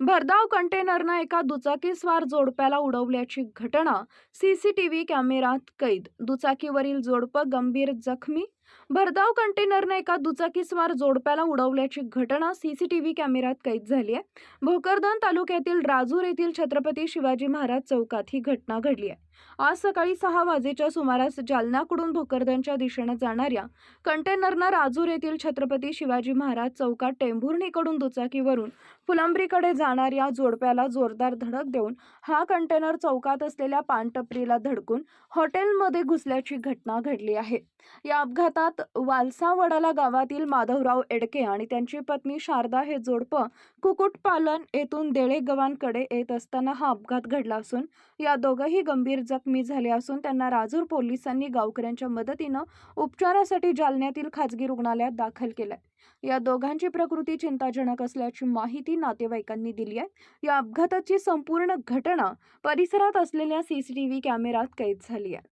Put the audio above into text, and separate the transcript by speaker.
Speaker 1: भरधाव कंटेनरनं एका दुचाकीस्वार जोडप्याला उडवल्याची घटना सीसीटीव्ही कॅमेऱ्यात कैद. दुचाकीवरील जोडपं गंभीर जखमी भरधाव कंटेनरने एका दुचाकीस्वार जोडप्याला उडवल्याची घटना सीसीटीव्ही कॅमेऱ्यात कैद झाली आहे. भोकरदन तालुक्यातील राजूर येथील छत्रपती शिवाजी महाराज चौकात ही घटना घडली आहे. आज सकाळी सहा वाजेच्या सुमारास जालन्याकडून भोकरदनच्या दिशेनं जाणाऱ्या कंटेनरनं राजूर येथील छत्रपती शिवाजी महाराज चौकात टेंभुर्णीकडून दुचाकीवरून फुलंब्रीकडे जाणाऱ्या जोडप्याला जोरदार धडक देऊन हा कंटेनर चौकात असलेल्या पानटपरीला धडकून हॉटेलमध्ये घुसल्याची घटना घडली आहे. या अपघात अपघातात वालसावडाला गावातील माधवराव एडके आणि त्यांची पत्नी शारदा हे जोडपं कुक्कुटपालन येथून देळेगवांकडे येत असताना हा अपघात घडला असून या दोघंही गंभीर जखमी झाले असून त्यांना राजूर पोलिसांनी गावकऱ्यांच्या मदतीनं उपचारासाठी जालन्यातील खाजगी रुग्णालयात दाखल केलंय. या दोघांची प्रकृती चिंताजनक असल्याची माहिती नातेवाईकांनी दिली आहे. या अपघाताची संपूर्ण घटना परिसरात असलेल्या सीसीटीव्ही कॅमेऱ्यात कैद झाली आहे.